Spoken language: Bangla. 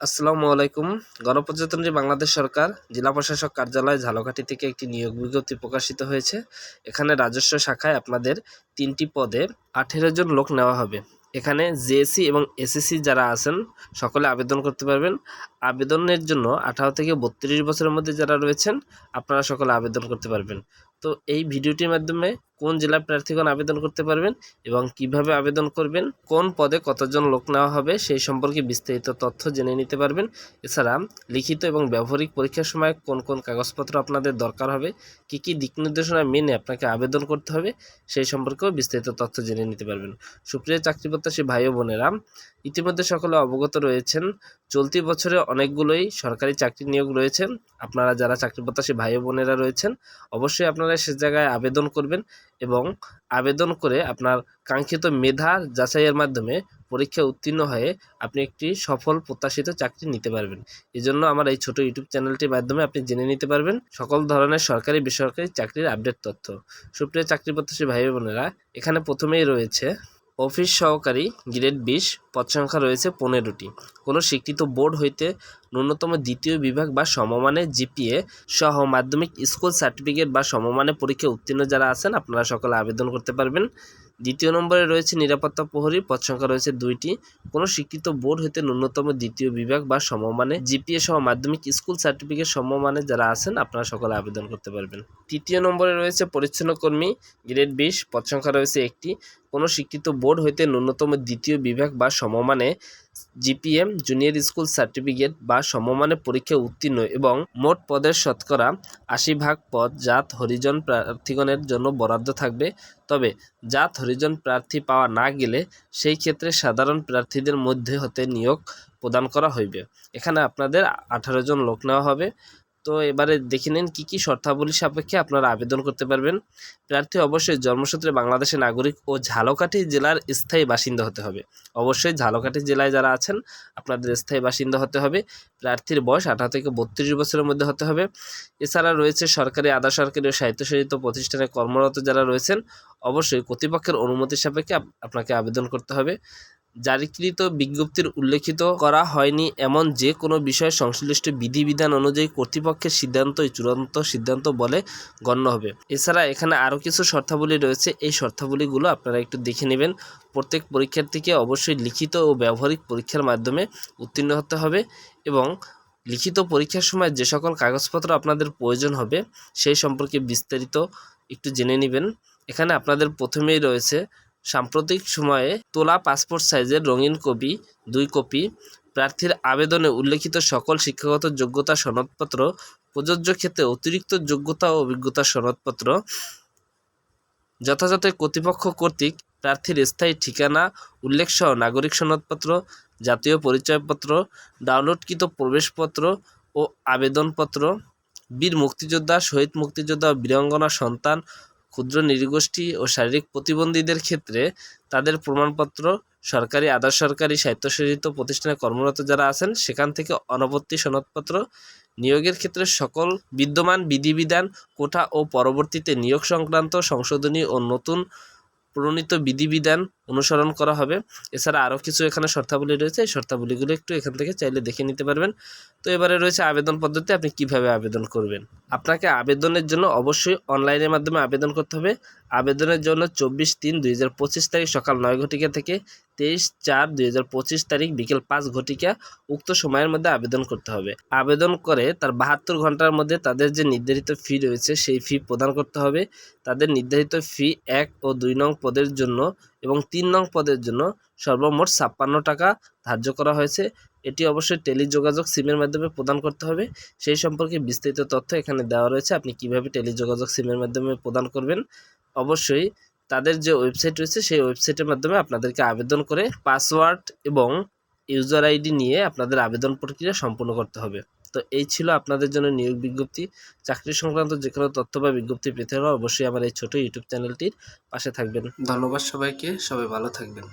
আসসালামু আলাইকুম। গণপ্রজাতন্ত্রী বাংলাদেশ সরকার, জেলা প্রশাসক কার্যালয় ঝালকাঠি থেকে একটি নিয়োগ বিজ্ঞপ্তি প্রকাশিত হয়েছে। এখানে রাজস্ব শাখায় আপনাদের তিনটি পদে আঠেরো জন লোক নেওয়া হবে। এখানে জেএসসি এবং এসএসসি যারা আছেন, সকলে আবেদন করতে পারবেন। আবেদনের জন্য আঠারো থেকে বত্রিশ বছরের মধ্যে যারা রয়েছেন, আপনারা সকলে আবেদন করতে পারবেন। তো এই ভিডিওটির মাধ্যমে কোন জেলার প্রার্থীগণ আবেদন করতে পারবেন এবং কীভাবে আবেদন করবেন, কোন পদে কতজন লোক নেওয়া হবে সেই সম্পর্কে বিস্তারিত তথ্য জেনে নিতে পারবেন। এছাড়া লিখিত এবং ব্যবহারিক পরীক্ষার সময় কোন কোন কাগজপত্র আপনাদের দরকার হবে, কি কি দিক নির্দেশনা মেনে আপনাকে আবেদন করতে হবে সেই সম্পর্কেও বিস্তারিত তথ্য জেনে নিতে পারবেন। সুপ্রিয় চাকরি প্রত্যাশী ভাই ও বোনেরা, ইতিমধ্যে সকলে অবগত রয়েছেন চলতি বছরে অনেকগুলোই সরকারি চাকরি নিয়োগ রয়েছে। আপনারা যারা চাকরি প্রত্যাশী ভাই বোনেরা রয়েছেন, অবশ্যই আপনারা সে জায়গায় আবেদন করবেন এবং আবেদন করে আপনার কাঙ্ক্ষিত মেধা যাচাইয়ের মাধ্যমে পরীক্ষা উত্তীর্ণ হয়ে আপনি একটি সফল প্রত্যাশিত চাকরি নিতে পারবেন। এজন্য আমার এই ছোট ইউটিউব চ্যানেলটির মাধ্যমে আপনি জেনে নিতে পারবেন সকল ধরনের সরকারি, বেসরকারি চাকরির আপডেট তথ্য। সুপ্রিয় চাকরি প্রত্যাশী ভাই বোনেরা, এখানে প্রথমেই রয়েছে অফিস সহকারী গ্রেড বিশ পদ সংখ্যা রয়েছে পনেরোটি। কোনো স্বীকৃত বোর্ড হইতে ন্যূনতম দ্বিতীয় বিভাগ বা সমমানের জিপিএ সহ মাধ্যমিক স্কুল সার্টিফিকেট বা সমমানের পরীক্ষায় উত্তীর্ণ যারা আছেন, আপনারা সকলে আবেদন করতে পারবেন। দ্বিতীয় নম্বরে রয়েছে নিরাপত্তা প্রহরী পদ সংখ্যা রয়েছে দুইটি। কোনো স্বীকৃত বোর্ড হইতে ন্যূনতম দ্বিতীয় বিভাগ বা সমমানে জিপিএ সহ মাধ্যমিক স্কুল সার্টিফিকেট সমমানে যারা আছেন, আপনারা সকলে আবেদন করতে পারবেন। তৃতীয় নম্বরে রয়েছে পরিচ্ছন্ন কর্মী, গ্রেড বিশ পদ সংখ্যা রয়েছে একটি। কোনো স্বীকৃত বোর্ড হইতে ন্যূনতম দ্বিতীয় বিভাগ বা সমমানে জিপিএম, জুনিয়র স্কুল সার্টিফিকেট বা সমমানে পরীক্ষায় উত্তীর্ণ এবং মোট পদের শতকরা আশি ভাগ পদ জাত হরিজন প্রার্থীগণের জন্য বরাদ্দ থাকবে। তবে জাত হরিজন প্রার্থী পাওয়া না গেলে সেই ক্ষেত্রে সাধারণ প্রার্থীদের মধ্যে হতে নিয়োগ প্রদান করা হইবে। এখানে আপনাদের আঠারো জন লোক নেওয়া হবে। তো এবারে দেখে নিন কী কী শর্তাবলী সাপেক্ষে আপনারা আবেদন করতে পারবেন। প্রার্থী অবশ্যই জন্মসূত্রে বাংলাদেশের নাগরিক ও ঝালকাঠি জেলার স্থায়ী বাসিন্দা হতে হবে। অবশ্যই ঝালকাঠি জেলায় যারা আছেন, আপনাদের স্থায়ী বাসিন্দা হতে হবে। প্রার্থীর বয়স আঠারো থেকে বত্রিশ বছরের মধ্যে হতে হবে। এছাড়া রয়েছে সরকারি, আধা সরকারি ও স্বায়ত্তশাসিত প্রতিষ্ঠানে কর্মরত যারা রয়েছেন, অবশ্যই কর্তৃপক্ষের অনুমতি সাপেক্ষে আপনাকে আবেদন করতে হবে। জারিকৃত বিজ্ঞপ্তির উল্লেখিত করা হয়নি এমন যে কোনো বিষয়ে সংশ্লিষ্ট বিধিবিধান অনুযায়ী কর্তৃপক্ষের সিদ্ধান্তই চূড়ান্ত সিদ্ধান্ত বলে গণ্য হবে। এছাড়া এখানে আরও কিছু শর্তাবলী রয়েছে। এই শর্তাবলীগুলো আপনারা একটু দেখে নেবেন। প্রত্যেক পরীক্ষার্থীকে অবশ্যই লিখিত ও ব্যবহারিক পরীক্ষার মাধ্যমে উত্তীর্ণ হতে হবে এবং লিখিত পরীক্ষার সময় যে সকল কাগজপত্র আপনাদের প্রয়োজন হবে সেই সম্পর্কে বিস্তারিত একটু জেনে নেবেন। এখানে আপনাদের প্রথমেই রয়েছে সাম্প্রতিক সময়ে তোলা পাসপোর্ট সাইজের রঙিন কপি, দুই কপি, প্রার্থীর আবেদনে উল্লেখিত সকল শিক্ষাগত যোগ্যতা সনদপত্র, প্রযোজ্য ক্ষেত্রে অতিরিক্ত যোগ্যতা ও অভিজ্ঞতা সনদপত্র, যথাযথ কর্তৃপক্ষ কর্তৃক প্রার্থীর স্থায়ী ঠিকানা, উল্লেখসহ নাগরিক সনদপত্র, জাতীয় পরিচয়পত্র, ডাউনলোডকৃত প্রবেশপত্র ও আবেদনপত্র, বীর মুক্তিযোদ্ধা, শহীদ মুক্তিযোদ্ধা বীরাঙ্গনা সন্তান ক্ষুদ্র নৃগোষ্ঠী ও শারীরিক প্রতিবন্ধীদের ক্ষেত্রে তাদের প্রমাণপত্র, সরকারি আধা সরকারি স্বায়ত্তশাসিত প্রতিষ্ঠানে কর্মরত যারা আছেন, সেখান থেকে অনবর্তী সনদপত্র নিয়োগের ক্ষেত্রে সকল বিদ্যমান বিধিবিধান কোঠা ও পরবর্তীতে নিয়োগ সংক্রান্ত সংশোধনী ও নতুন প্রণীত বিধিবিধান অনুসরণ করা হবে। এছাড়া আরও কিছু এখানে শর্তাবলী রয়েছে। এই শর্তাবলীগুলো একটু এখান থেকে চাইলে দেখে নিতে পারবেন। তো এবারে রয়েছে আবেদন পদ্ধতি, আপনি কীভাবে আবেদন করবেন? আপনাকে আবেদনের জন্য অবশ্যই অনলাইনের মাধ্যমে আবেদন করতে হবে। আবেদনের জন্য চব্বিশ তিন দুই হাজার পঁচিশ তারিখ সকাল নয় ঘটিকা থেকে তেইশ চার দুই হাজার পঁচিশ তারিখ বিকেল পাঁচ ঘটিকা উক্ত সময়ের মধ্যে আবেদন করতে হবে। আবেদন করে তার বাহাত্তর ঘণ্টার মধ্যে তাদের যে নির্ধারিত ফি রয়েছে সেই ফি প্রদান করতে হবে। তাদের নির্ধারিত ফি এক ও দুই নং পদের জন্য এবং তিন নং পদের জন্য সর্বমোট ছাপ্পান্ন টাকা ধার্য করা হয়েছে। এটি অবশ্যই টেলিযোগাযোগ সিমের মাধ্যমে প্রদান করতে হবে। সেই সম্পর্কে বিস্তারিত তথ্য এখানে দেওয়া রয়েছে। আপনি কীভাবে টেলিযোগাযোগ সিমের মাধ্যমে প্রদান করবেন? অবশ্যই তাদের যে ওয়েবসাইট রয়েছে, সেই ওয়েবসাইটের মাধ্যমে আপনাদেরকে আবেদন করে পাসওয়ার্ড এবং ইউজার আইডি নিয়ে আপনাদের আবেদন প্রক্রিয়া সম্পূর্ণ করতে হবে। তো এই ছিল আপনাদের জন্য নিয়োগ বিজ্ঞপ্তি। চাকরি সংক্রান্ত যে কোনো তথ্য বা বিজ্ঞপ্তি পেতে হলে অবশ্যই আমার এই ছোট ইউটিউব চ্যানেলটির পাশে থাকবেন। ধন্যবাদ সবাইকে, সবাই ভালো থাকবেন।